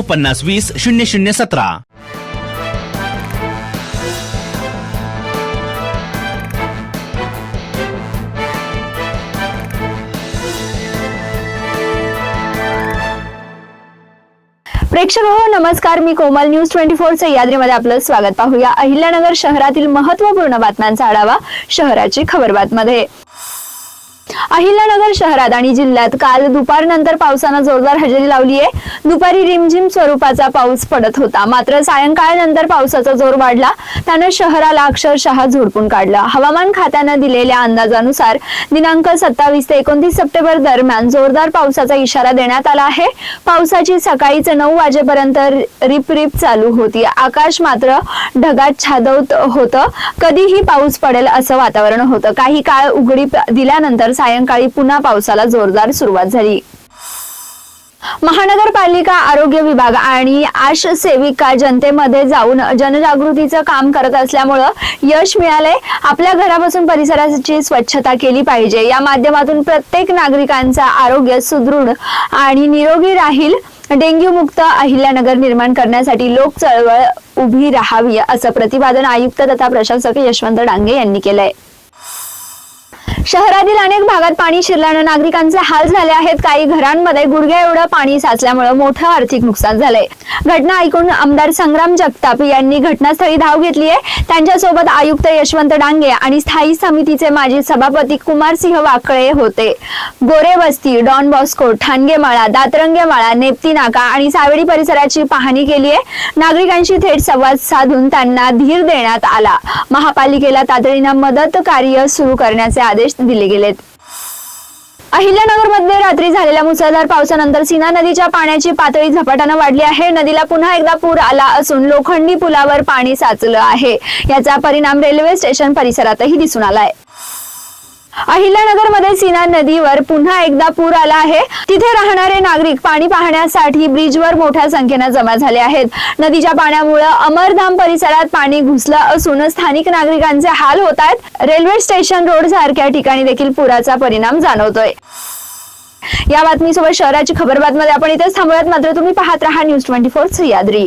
पन्नास वीस शून्य शून्य सतरा. प्रेक्षक हो नमस्कार. मी कोमल न्यूज ट्वेंटी फोर सह्याद्रीमध्ये आपलं स्वागत पाहूया. अहिल्यानगर शहरातील महत्त्वपूर्ण बातम्यांचा आढावा शहराची खबरबातमध्ये. अहिल्यानगर शहरात आणि जिल्ह्यात काल दुपारनंतर पावसानं जोरदार हजेरी लावली आहे. दुपारी रिमझिम स्वरूपाचा पाऊस पडत होता. मात्र सायंकाळनंतर पावसाचा जोर वाढला. त्यानं शहराला अक्षरशः झोडपून काढलं. हवामान खात्यानं दिलेल्या अंदाजानुसार दिनांक सत्तावीस ते एकोणतीस सप्टेंबर दरम्यान जोरदार पावसाचा इशारा देण्यात आला आहे. पावसाची सकाळीच नऊ वाजेपर्यंत रिप रिप चालू होती. आकाश मात्र ढगात छादवत होतं. कधीही पाऊस पडेल असं वातावरण होतं. काही काळ उघडी दिल्यानंतर सायंकाळी पुन्हा पावसाला जोरदार सुरुवात झाली. महानगरपालिका आरोग्य विभाग आणि आश सेविका जनतेमध्ये जाऊन जनजागृतीचं काम करत असल्यामुळं यश मिळाले आपल्या घरापासून परिसराची स्वच्छता केली पाहिजे. या माध्यमातून प्रत्येक नागरिकांचं आरोग्य सुदृढ आणि निरोगी राहील. डेंग्यू मुक्त अहिल्यानगर निर्माण करण्यासाठी लोक चळवळ उभी राहावी असं प्रतिपादन आयुक्त तथा प्रशासक यशवंत डांगे यांनी केलंय. शहरातील अनेक भागात पाणी शिरल्यानं नागरिकांचे हाल झाले आहेत. काही घरांमध्ये गुडघ्या एवढं पाणी साचल्यामुळे मोठं आर्थिक नुकसान झालंय. घटना ऐकून आमदार संग्राम जगताप यांनी घटनास्थळी धाव घेतली आहे. त्यांच्यासोबत आयुक्त यशवंत डांगे आणि स्थायी समितीचे माजी सभापती कुमारसिंह वाकळे होते. गोरे वस्ती डॉन बॉस्को ठाणगेमाळा दातरंगेमाळा नेप्ती नाका आणि सावेडी परिसराची पाहणी केली आहे. नागरिकांशी थेट संवाद साधून त्यांना धीर देण्यात आला. महापालिकेला तातडीनं मदत कार्य सुरू करण्याचे आदेश दिले गेलेत. अहिल्यानगरमध्ये रात्री झालेल्या मुसळधार पावसानंतर सीना नदीच्या पाण्याची पातळी झपाट्यानं वाढली आहे. नदीला पुन्हा एकदा पूर आला असून लोखंडी पुलावर पाणी साचलं आहे. याचा परिणाम रेल्वे स्टेशन परिसरातही दिसून आलाय. अहिल्यानगरमध्ये सीना नदीवर पुन्हा एकदा पूर आला आहे. तिथे राहणारे नागरिक पाणी पाहण्यासाठी ब्रिजवर मोठ्या संख्येनं जमा झाले आहेत. नदीच्या पाण्यामुळे अमरधाम परिसरात पाणी घुसलं असून स्थानिक नागरिकांचे हाल होत आहेत. रेल्वे स्टेशन रोड सारख्या ठिकाणी देखील पुराचा परिणाम जाणवतोय. या बातमीसोबत शहराची खबरबातमध्ये आपण इथेच थांबूयात. मात्र तुम्ही पाहत राहा न्यूज ट्वेंटी फोर सह्याद्री.